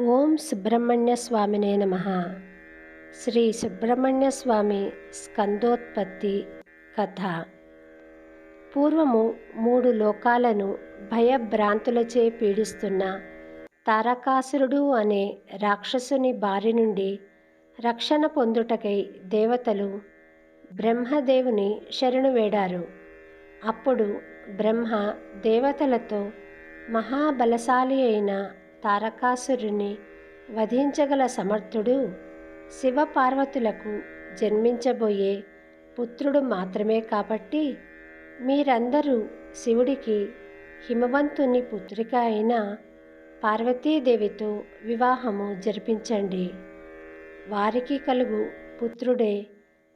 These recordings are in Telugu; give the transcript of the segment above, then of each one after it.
ఓం సుబ్రహ్మణ్య స్వామినే నమ. శ్రీ సుబ్రహ్మణ్య స్వామి స్కందోత్పత్తి కథ. పూర్వము మూడు లోకాలను భయభ్రాంతులచే పీడిస్తున్న తారకాసురుడు అనే రాక్షసుని బారి నుండి రక్షణ పొందుటకై దేవతలు బ్రహ్మదేవుని శరణు వేడారు. అప్పుడు బ్రహ్మ దేవతలతో మహాబలశాలి అయిన తారకాసురుని వధించగల సమర్థుడు శివపార్వతులకు జన్మించబోయే పుత్రుడు మాత్రమే కాబట్టి మీరందరూ శివుడికి హిమవంతుని పుత్రిక అయిన పార్వతీదేవితో వివాహము జరిపించండి. వారికి కలుగు పుత్రుడే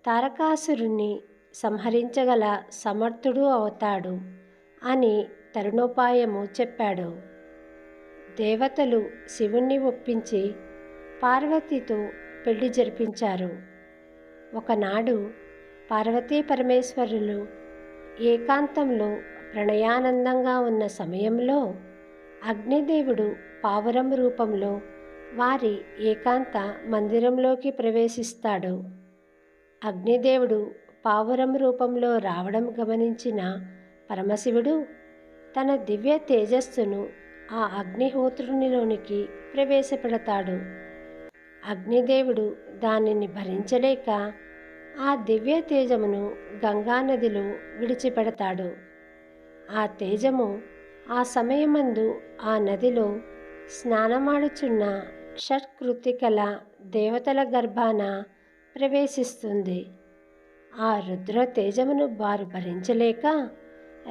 తారకాసురుణ్ణి సంహరించగల సమర్థుడు అవుతాడు అని తరుణోపాయము చెప్పాడు. దేవతలు శివుణ్ణి ఒప్పించి పార్వతితో పెళ్ళి జరిపించారు. ఒకనాడు పార్వతీ పరమేశ్వరులు ఏకాంతంలో ప్రణయానందంగా ఉన్న సమయంలో అగ్నిదేవుడు పావురం రూపంలో వారి ఏకాంత మందిరంలోకి ప్రవేశిస్తాడు. అగ్నిదేవుడు పావురం రూపంలో రావడం గమనించిన పరమశివుడు తన దివ్య తేజస్సును ఆ అగ్నిహోత్రునిలోనికి ప్రవేశపెడతాడు. అగ్నిదేవుడు దానిని భరించలేక ఆ దివ్య తేజమును గంగానదిలో విడిచిపెడతాడు. ఆ తేజము ఆ సమయమందు ఆ నదిలో స్నానమాడుచున్న షట్కృతికల దేవతల గర్భాన ప్రవేశిస్తుంది. ఆ రుద్ర తేజమును వారు భరించలేక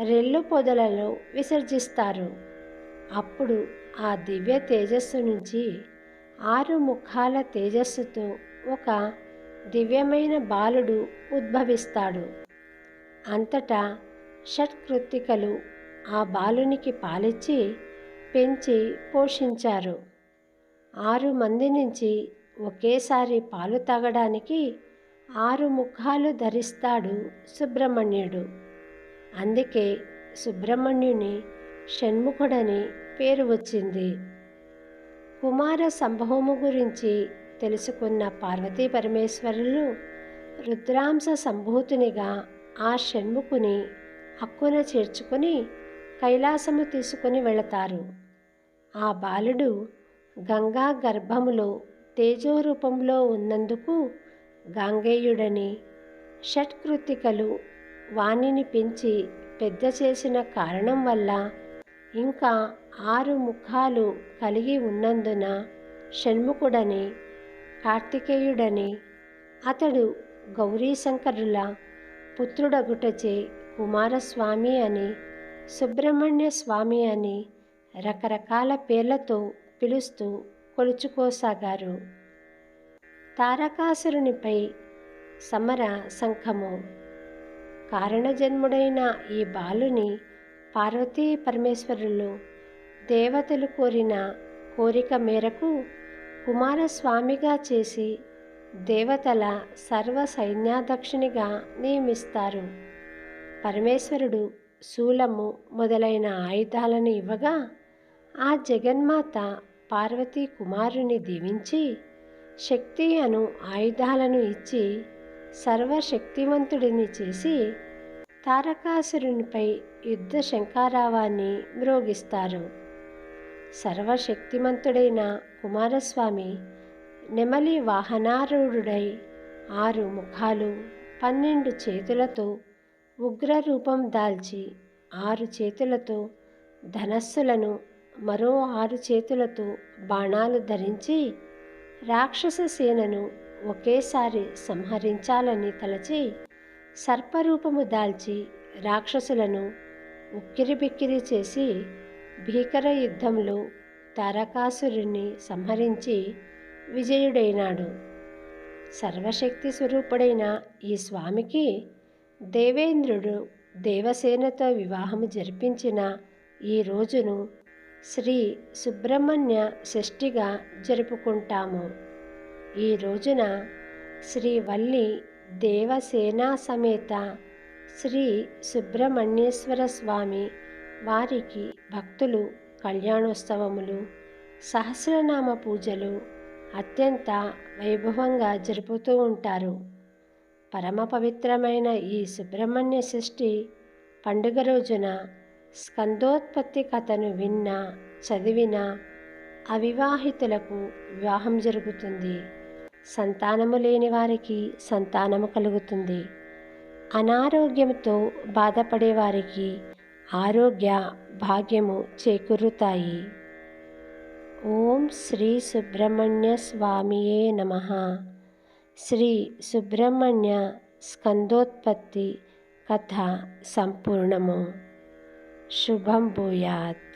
రెల్లు పొదలలో విసర్జిస్తారు. అప్పుడు ఆ దివ్య తేజస్సు నుంచి ఆరు ముఖాల తేజస్సుతో ఒక దివ్యమైన బాలుడు ఉద్భవిస్తాడు. అంతటా షట్కృత్తికలు ఆ బాలునికి పాలిచ్చి పెంచి పోషించారు. ఆరు మంది నుంచి ఒకేసారి పాలు తాగడానికి ఆరు ముఖాలు ధరిస్తాడు సుబ్రహ్మణ్యుడు. అందుకే సుబ్రహ్మణ్యుని షణ్ముఖుడని పేరు వచ్చింది. కుమార సంభవము గురించి తెలుసుకున్న పార్వతీ పరమేశ్వరులు రుద్రాంశ సంభూతునిగా ఆ షణ్ముఖుని హక్కున చేర్చుకుని కైలాసము తీసుకుని వెళతారు. ఆ బాలుడు గంగా గర్భములో తేజోరూపంలో ఉన్నందుకు గాంగేయుడని షట్కృతికలు వాణిని పెంచి పెద్ద చేసిన కారణం వల్ల ఇంకా ఆరు ముఖాలు కలిగి ఉన్నందున షణ్ముఖుడని కార్తికేయుడని అతడు గౌరీశంకరుల పుత్రుడగుటచే కుమారస్వామి అని సుబ్రహ్మణ్య స్వామి అని రకరకాల పేర్లతో పిలుస్తూ కొలుచుకోసాగారు. తారకాసురునిపై సమర శంఖము కారణజన్ముడైన ఈ బాలుని పార్వతీ పరమేశ్వరులు దేవతలు కోరిన కోరిక మేరకు కుమారస్వామిగా చేసి దేవతల సర్వ సైన్యాధ్యక్షునిగా నియమిస్తారు. పరమేశ్వరుడు శూలము మొదలైన ఆయుధాలను ఇవ్వగా ఆ జగన్మాత పార్వతీ కుమారుని దీవించి శక్తి అను ఆయుధాలను ఇచ్చి సర్వశక్తివంతుడిని చేసి తారకాసురునిపై యుద్ధ శంకారావాన్ని మ్రోగిస్తారు. సర్వశక్తిమంతుడైన కుమారస్వామి నెమలి వాహనారూఢుడై ఆరు ముఖాలు పన్నెండు చేతులతో ఉగ్ర రూపం దాల్చి ఆరు చేతులతో ధనస్సులను మరో ఆరు చేతులతో బాణాలు ధరించి రాక్షస సేనను ఒకేసారి సంహరించాలని తలచి సర్పరూపము దాల్చి రాక్షసులను ఉక్కిరిబిక్కిరి చేసి భీకర యుద్ధంలో తారకాసురుణ్ణి సంహరించి విజయుడైనాడు. సర్వశక్తి స్వరూపుడైన ఈ స్వామికి దేవేంద్రుడు దేవసేనతో వివాహము జరిపించిన ఈ రోజును శ్రీ సుబ్రహ్మణ్య షష్ఠిగా జరుపుకుంటాము. ఈ రోజున శ్రీ వల్లి దేవసేనా సమేత శ్రీ సుబ్రహ్మణ్యేశ్వర స్వామి వారికి భక్తులు కళ్యాణోత్సవములు సహస్రనామ పూజలు అత్యంత వైభవంగా జరుపుతూ ఉంటారు. పరమ పవిత్రమైన ఈ సుబ్రహ్మణ్య షష్ఠి పండుగ రోజున స్కందోత్పత్తి కథను విన్న చదివిన అవివాహితులకు వివాహం జరుగుతుంది. సంతానము లేని వారికి సంతానము కలుగుతుంది. అనారోగ్యంతో బాధపడే వారికి ఆరోగ్య భాగ్యము చేకూరుతాయి ఓం శ్రీ సుబ్రహ్మణ్య స్వామియే నమ శ్రీ సుబ్రహ్మణ్య స్కందోత్పత్తి కథ సంపూర్ణము శుభం భూయాత్